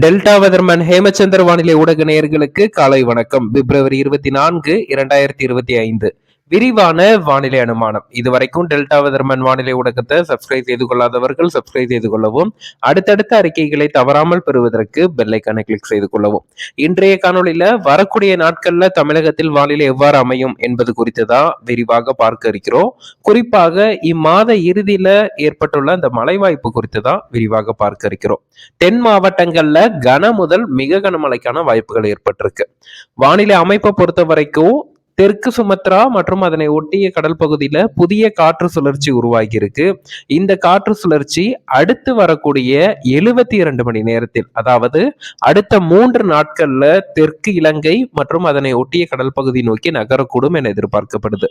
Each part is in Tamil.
டெல்டா வெதர்மன் ஹேமச்சந்திர வானிலை ஊடக நேயர்களுக்கு காலை வணக்கம். பிப்ரவரி இருபத்தி நான்கு இரண்டாயிரத்தி இருபத்தி ஐந்து. விரிவான வானிலை அனுமானம். இதுவரைக்கும் டெல்டா வெதர்மன் வானிலை ஊடகத்தை சப்ஸ்கிரைப் செய்து கொள்ளாதவர்கள் சப்ஸ்கிரைப் செய்து கொள்ளவும் அடுத்தடுத்த அறிக்கைகளை தவறாமல் பெறுவதற்கு பெல்லைக்கான கிளிக் செய்து கொள்ளவும். இன்றைய காணொலியில வரக்கூடிய நாட்கள்ல தமிழகத்தில் வானிலை எவ்வாறு அமையும் என்பது குறித்து தான் விரிவாக பார்க்க இருக்கிறோம். குறிப்பாக இம்மாத இறுதியில ஏற்பட்டுள்ள அந்த மழை வாய்ப்பு குறித்து தான் விரிவாக பார்க்க இருக்கிறோம். தென் மாவட்டங்கள்ல கன முதல் மிக கனமழைக்கான வாய்ப்புகள் ஏற்பட்டிருக்கு. வானிலை அமைப்பை பொறுத்த வரைக்கும் தெற்கு சுமத்ரா மற்றும் அதனை ஒட்டிய கடல் பகுதியில புதிய காற்று சுழற்சி உருவாகி இருக்கு இந்த காற்று சுழற்சி அடுத்து வரக்கூடிய எழுபத்தி இரண்டு மணி நேரத்தில் அதாவது அடுத்த மூன்று நாட்கள்ல தெற்கு இலங்கை மற்றும் அதனை ஒட்டிய கடல் பகுதி நோக்கி நகரக்கூடும் என எதிர்பார்க்கப்படுது.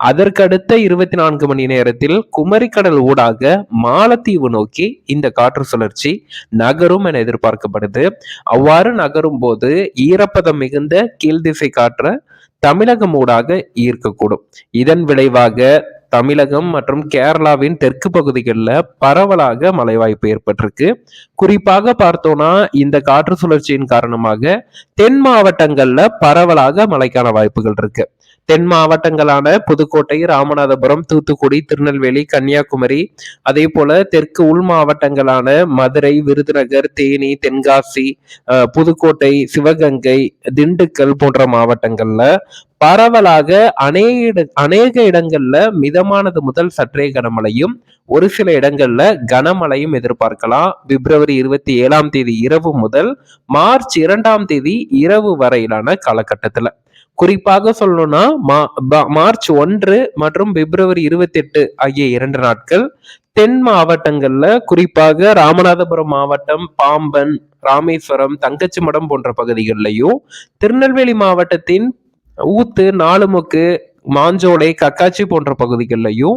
அதற்கடுத்த இருபத்தி நான்கு மணி நேரத்தில் குமரிக்கடல் ஊடாக மாலத்தீவு நோக்கி இந்த காற்று சுழற்சி நகரும் என எதிர்பார்க்கப்படுது. அவ்வாறு நகரும் போது ஈரப்பதம் மிகுந்த கீழ்திசை காற்ற தமிழகம் ஊடாக ஈர்க்கக்கூடும். இதன் விளைவாக தமிழகம் மற்றும் கேரளாவின் தெற்கு பகுதிகளில் பரவலாக மழை வாய்ப்பு ஏற்பட்டிருக்கு. குறிப்பாக பார்த்தோம்னா இந்த காற்று சுழற்சியின் காரணமாக தென் மாவட்டங்களில் பரவலாக மழைக்கான வாய்ப்புகள் இருக்கு. தென் மாவட்டங்களான புதுக்கோட்டை ராமநாதபுரம் தூத்துக்குடி திருநெல்வேலி கன்னியாகுமரி அதே போல தெற்கு உள் மாவட்டங்களான மதுரை விருதுநகர் தேனி தென்காசி புதுக்கோட்டை சிவகங்கை திண்டுக்கல் போன்ற மாவட்டங்கள்ல பரவலாக அநேக அநேக இடங்கள்ல மிதமானது முதல் சற்றே கனமழையும் ஒரு சில இடங்கள்ல கனமழையும் எதிர்பார்க்கலாம். பிப்ரவரி இருபத்தி ஏழாம் தேதி இரவு முதல் மார்ச் இரண்டாம் தேதி இரவு வரையிலான காலகட்டத்துல. குறிப்பாக சொல்லணும்னா மார்ச் ஒன்று மற்றும் பிப்ரவரி இருபத்தி எட்டு ஆகிய இரண்டு நாட்கள் தென் மாவட்டங்கள்ல குறிப்பாக ராமநாதபுரம் மாவட்டம் பாம்பன் ராமேஸ்வரம் தங்கச்சிமடம் போன்ற பகுதிகளிலையும் திருநெல்வேலி மாவட்டத்தின் ஊத்து நாலுமுக்கு மாஞ்சோலை கக்காச்சி போன்ற பகுதிகளிலையும்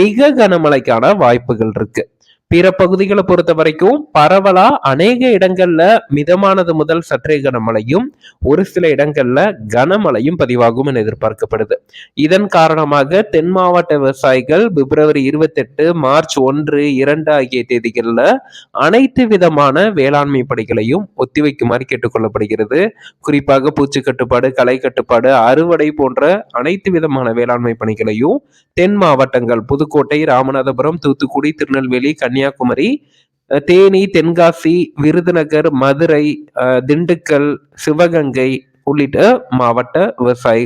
மிக கனமழைக்கான வாய்ப்புகள் இருக்கு. பிற பகுதிகளை பொறுத்த வரைக்கும் பரவலா அநேக இடங்கள்ல மிதமானது முதல் சற்றே கனமழையும் ஒரு சில இடங்கள்ல கனமழையும் பதிவாகும் என எதிர்பார்க்கப்படுது. இதன் காரணமாக தென் மாவட்ட விவசாயிகள் பிப்ரவரி இருபத்தி எட்டு மார்ச் ஒன்று இரண்டு ஆகிய தேதிகளில் அனைத்து விதமான வேளாண்மை பணிகளையும் ஒத்திவைக்குமாறு கேட்டுக்கொள்ளப்படுகிறது குறிப்பாக பூச்சி கட்டுப்பாடு களை கட்டுப்பாடு அறுவடை போன்ற அனைத்து விதமான வேளாண்மை பணிகளையும் தென் மாவட்டங்கள் புதுக்கோட்டை ராமநாதபுரம் தூத்துக்குடி திருநெல்வேலி கன்னியாகுமரி கன்னியாகுமரி தேனி தென்காசி விருதுநகர் மதுரை திண்டுக்கல் சிவகங்கை உள்ளிட்ட மாவட்ட விவசாயி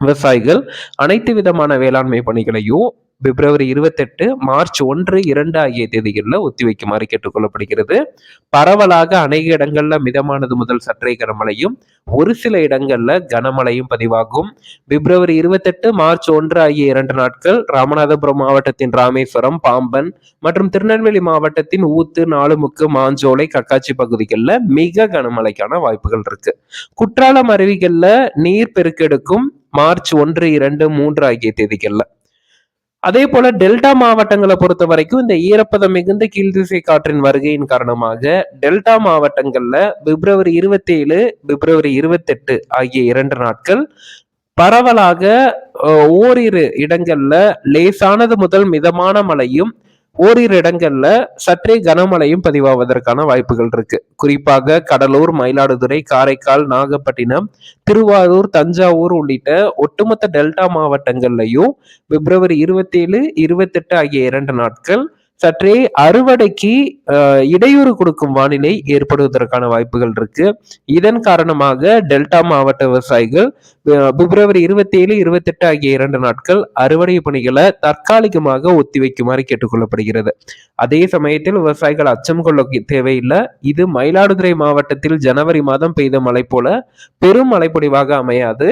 விவசாயிகள் அனைத்து விதமான வேளாண்மை பணிகளையும் பிப்ரவரி இருபத்தெட்டு மார்ச் ஒன்று இரண்டு ஆகிய தேதிகளில் ஒத்திவைக்குமாறு கேட்டுக்கொள்ளப்படுகிறது. பரவலாக அநேக இடங்கள்ல மிதமானது முதல் சற்றே கனமழையும் ஒரு சில இடங்கள்ல கனமழையும் பதிவாகும். பிப்ரவரி இருபத்தெட்டு மார்ச் ஒன்று ஆகிய இரண்டு நாட்கள் ராமநாதபுரம் மாவட்டத்தின் ராமேஸ்வரம் பாம்பன் மற்றும் திருநெல்வேலி மாவட்டத்தின் ஊத்து நாலுமுக்கு மாஞ்சோலை கக்காச்சி பகுதிகளில் மிக கனமழைக்கான வாய்ப்புகள் இருக்கு. குற்றாலம் அருவிகளில் நீர் பெருக்கெடுக்கும் மார்ச் ஒன்று இரண்டு மூன்று ஆகிய தேதிகளில் அதே போல டெல்டா மாவட்டங்களை பொறுத்த வரைக்கும் இந்த ஈரப்பதம் மிகுந்த கீழ்திசை காற்றின் வருகையின் காரணமாக டெல்டா மாவட்டங்கள்ல பிப்ரவரி இருபத்தி ஏழு பிப்ரவரி இருபத்தெட்டு ஆகிய இரண்டு நாட்கள் பரவலாக ஓரிரு இடங்கள்ல லேசானது முதல் மிதமான மழையும் ஓரிரு இடங்கள்ல சற்றே கனமழையும் பதிவாவதற்கான வாய்ப்புகள் இருக்கு. குறிப்பாக கடலூர் மயிலாடுதுறை காரைக்கால் நாகப்பட்டினம் திருவாரூர் தஞ்சாவூர் உள்ளிட்ட ஒட்டுமொத்த டெல்டா மாவட்டங்கள்லையும் பிப்ரவரி இருபத்தி ஏழு இருபத்தெட்டு ஆகிய இரண்டு நாட்கள் சற்றே அறுவடைக்கு இடையூறு கொடுக்கும் வானிலை ஏற்படுவதற்கான வாய்ப்புகள் இருக்கு. இதன் காரணமாக டெல்டா மாவட்ட விவசாயிகள் பிப்ரவரி இருபத்தி ஏழு இருபத்தி எட்டு ஆகிய இரண்டு நாட்கள் அறுவடை பணிகளை தற்காலிகமாக ஒத்திவைக்குமாறு கேட்டுக்கொள்ளப்படுகிறது. அதே சமயத்தில் விவசாயிகள் அச்சம் கொள்ள தேவையில்லை. இது மயிலாடுதுறை மாவட்டத்தில் ஜனவரி மாதம் பெய்த மழை போல பெரும் மழைப்பொழிவாக அமையாது.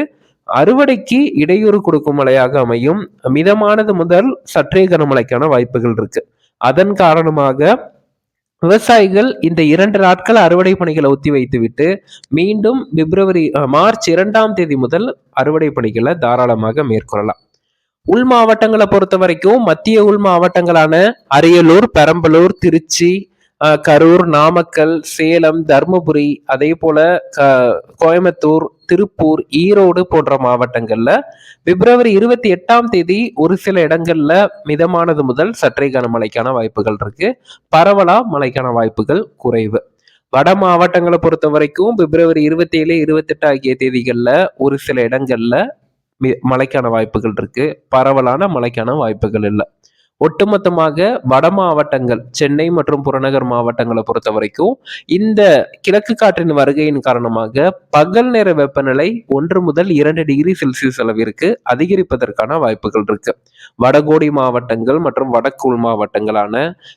அறுவடைக்கு இடையூறு கொடுக்கும் மழையாக அமையும். மிதமானது முதல் சற்றே கனமழைக்கான வாய்ப்புகள் இருக்கு. அதன் காரணமாக விவசாயிகள் இந்த இரண்டு நாட்கள் அறுவடை பணிகளை ஒத்தி வைத்துவிட்டு மீண்டும் பிப்ரவரி மார்ச் இரண்டாம் தேதி முதல் அறுவடை பணிகளை தாராளமாக மேற்கொள்ளலாம். உள் மாவட்டங்களை பொறுத்த வரைக்கும் மத்திய உள் மாவட்டங்களான அரியலூர் பெரம்பலூர் திருச்சி கரூர் நாமக்கல் சேலம் தருமபுரி அதே போல கோயம்புத்தூர் திருப்பூர் ஈரோடு போன்ற மாவட்டங்கள்ல பிப்ரவரி இருபத்தி எட்டாம் தேதி ஒரு சில இடங்கள்ல மிதமானது முதல் சற்றே கனமழைக்கான வாய்ப்புகள் இருக்கு. பரவலா மழைக்கான வாய்ப்புகள் குறைவு. வட மாவட்டங்களை பொறுத்த வரைக்கும் பிப்ரவரி இருபத்தி ஏழு இருபத்தெட்டு ஆகிய தேதிகளில் ஒரு சில இடங்கள்ல மி- மழைக்கான வாய்ப்புகள் இருக்கு. பரவலான மழைக்கான வாய்ப்புகள் இல்லை. ஒட்டுமொத்தமாக வட மாவட்டங்கள் சென்னை மற்றும் புறநகர் மாவட்டங்களை பொறுத்த வரைக்கும் இந்த கிழக்கு காற்றின் வருகையின் காரணமாக பகல் நேர வெப்பநிலை ஒன்று முதல் இரண்டு டிகிரி செல்சியஸ் அளவிற்கு அதிகரிப்பதற்கான வாய்ப்புகள் இருக்கு. வடகோடி மாவட்டங்கள் மற்றும் வடக்குள் மாவட்டங்களான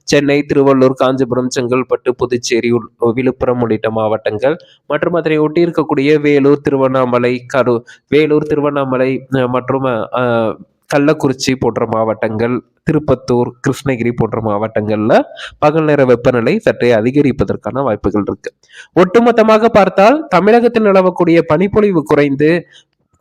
சென்னை திருவள்ளூர் காஞ்சிபுரம் செங்கல்பட்டு புதுச்சேரி உள்- விழுப்புரம் உள்ளிட்ட மாவட்டங்கள் மற்றும் அதனை ஒட்டி இருக்கக்கூடிய வேலூர் திருவண்ணாமலை கரு வேலூர் திருவண்ணாமலை மற்றும் கள்ளக்குறிச்சி போன்ற மாவட்டங்கள் திருப்பத்தூர் கிருஷ்ணகிரி போன்ற மாவட்டங்கள்ல பகல் நேர வெப்பநிலை சற்றே அதிகரிப்பதற்கான வாய்ப்புகள் இருக்கு. ஒட்டுமொத்தமாக பார்த்தால் தமிழகத்தில் நிலவக்கூடிய பனிப்பொழிவு குறைந்து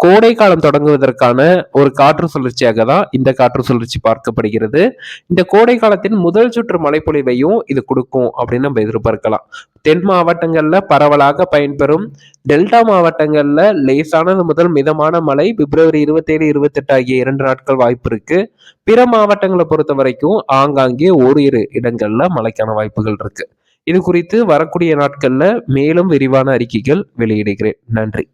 கோடை காலம் தொடங்குவதற்கான ஒரு காற்று சுழற்சியாக தான் இந்த காற்று சுழற்சி பார்க்கப்படுகிறது. இந்த கோடை காலத்தின் முதல் சுற்று மழைப்பொழிவையும் இது கொடுக்கும் அப்படின்னு நம்ம எதிர்பார்க்கலாம். தென் மாவட்டங்கள்ல பரவலாக பயன்பெறும் டெல்டா மாவட்டங்கள்ல லேசானது முதல் மிதமான மழை பிப்ரவரி இருபத்தேழு இருபத்தெட்டு ஆகிய இரண்டு நாட்கள் வாய்ப்பு இருக்கு. பிற மாவட்டங்களை பொறுத்த வரைக்கும் ஆங்காங்கே ஓரிரு இடங்கள்ல மழைக்கான வாய்ப்புகள் இருக்கு. இது குறித்து வரக்கூடிய நாட்கள்ல மேலும் விரிவான அறிக்கைகள் வெளியிடுகிறேன். நன்றி.